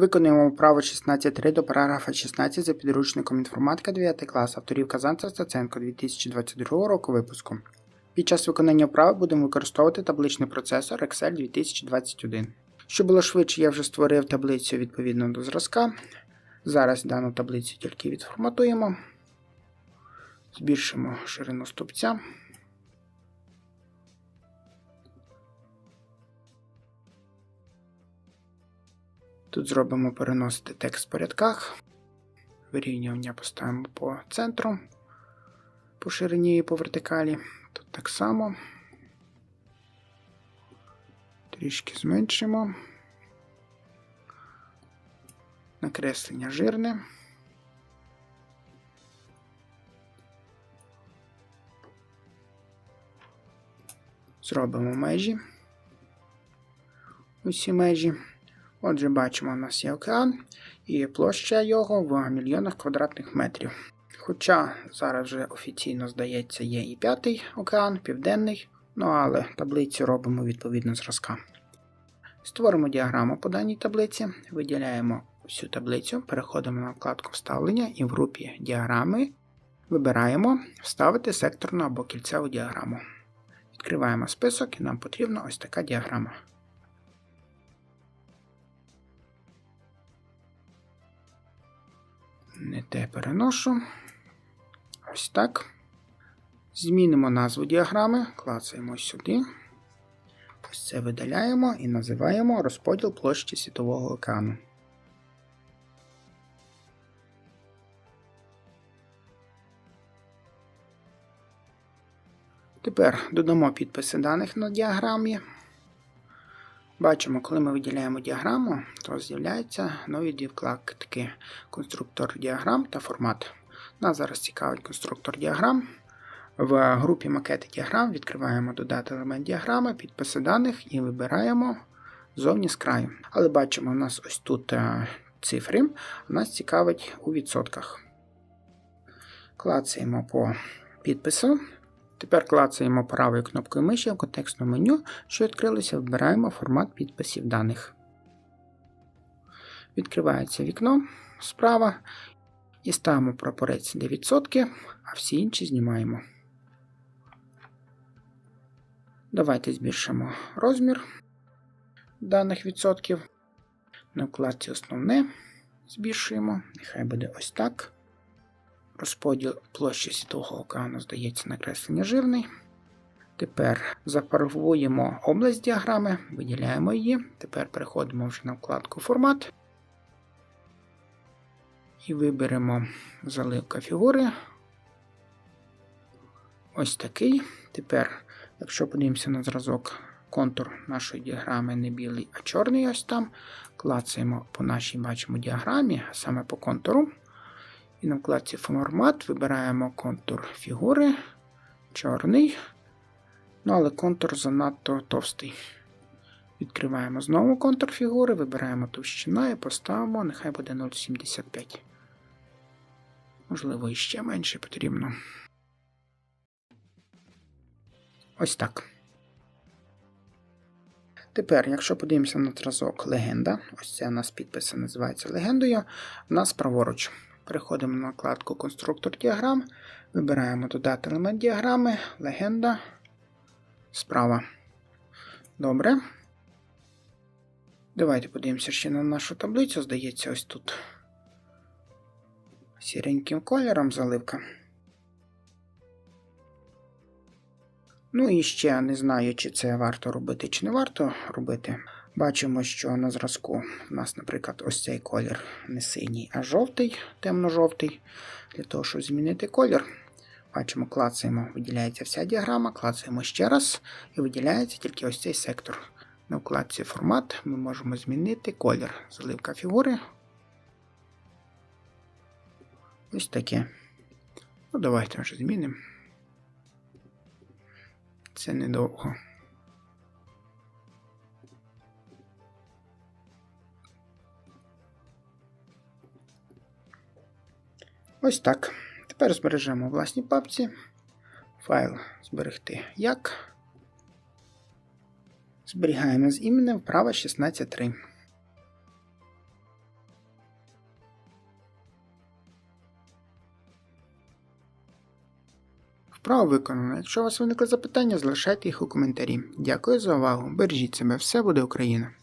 Виконуємо право 16.3 до параграфа 16 за підручником інформатика 9 клас авторів Казанцев Стаценко 2022 року випуску. Під час виконання вправи будемо використовувати табличний процесор Excel 2021. Щоб було швидше, я вже створив таблицю відповідно до зразка. Зараз дану таблицю тільки відформатуємо, збільшимо ширину стовпця. Тут зробимо переносити текст в порядках. Вирівнювання поставимо по центру, по ширині і по вертикалі. Тут так само. Трішки зменшимо. Накреслення жирне. Зробимо межі. Усі межі. Отже, бачимо, у нас є океан і площа його в мільйонах квадратних метрів. Хоча зараз вже офіційно, здається, є і п'ятий океан, південний, ну але таблицю робимо відповідно зразка. Створимо діаграму по даній таблиці, виділяємо всю таблицю, переходимо на вкладку Вставлення і в групі діаграми вибираємо Вставити секторну або кільцеву діаграму. Відкриваємо список і нам потрібна ось така діаграма. Не те переношу. Ось так. Змінимо назву діаграми, клацаємо сюди. Ось це видаляємо і називаємо розподіл площі Світового океану. Тепер додамо підписи даних на діаграмі. Бачимо, коли ми виділяємо діаграму, то з'являються нові дві вкладки конструктор діаграм та формат. Нас зараз цікавить конструктор діаграм. В групі макети діаграм відкриваємо додати елемент діаграми, підписи даних і вибираємо зовні з краю. Але бачимо, у нас ось тут е, цифри, нас цікавить у відсотках. Клацаємо по підпису. Тепер клацаємо правою кнопкою миші в контекстному меню, що відкрилося, вибираємо формат підписів даних. Відкривається вікно справа і ставимо прапорець 9%, а всі інші знімаємо. Давайте збільшимо розмір даних відсотків. На вкладці основне збільшуємо, нехай буде ось так. Розподіл площі Світового океану, здається, накреслення жирний. Тепер зафарбуємо область діаграми, виділяємо її. Тепер переходимо вже на вкладку Формат. І виберемо заливка фігури. Ось такий. Тепер, якщо подивимося на зразок, контур нашої діаграми не білий, а чорний ось там. Клацаємо по нашій бачимо діаграмі, саме по контуру. І на вкладці формат вибираємо контур фігури, чорний. Ну, але контур занадто товстий. Відкриваємо знову контур фігури, вибираємо товщина і поставимо, нехай буде 0,75. Можливо, іще менше потрібно. Ось так. Тепер, якщо подивимося на зразок легенда, ось це у нас підписи називається легендою, у нас праворуч. Переходимо на вкладку Конструктор діаграм, вибираємо додати елемент діаграми, легенда справа. Добре. Давайте подивимося ще на нашу таблицю. Здається, ось тут сіреньким кольором заливка. Ну і ще не знаю, чи це варто робити, чи не варто робити. Бачимо, що на зразку у нас, наприклад, ось цей колір не синій, а жовтий, темно-жовтий. Для того, щоб змінити колір, бачимо, клацаємо, виділяється вся діаграма, клацаємо ще раз, і виділяється тільки ось цей сектор. На вкладці формат ми можемо змінити колір. Заливка фігури. Ось таке. Ну, давайте вже змінимо. Це недовго. Ось так. Тепер збережемо власні папці. Файл зберегти як. Зберігаємо з іменем вправа 16.3. Вправо виконано. Якщо у вас виникли запитання, залишайте їх у коментарі. Дякую за увагу. Бережіть себе, все буде Україна!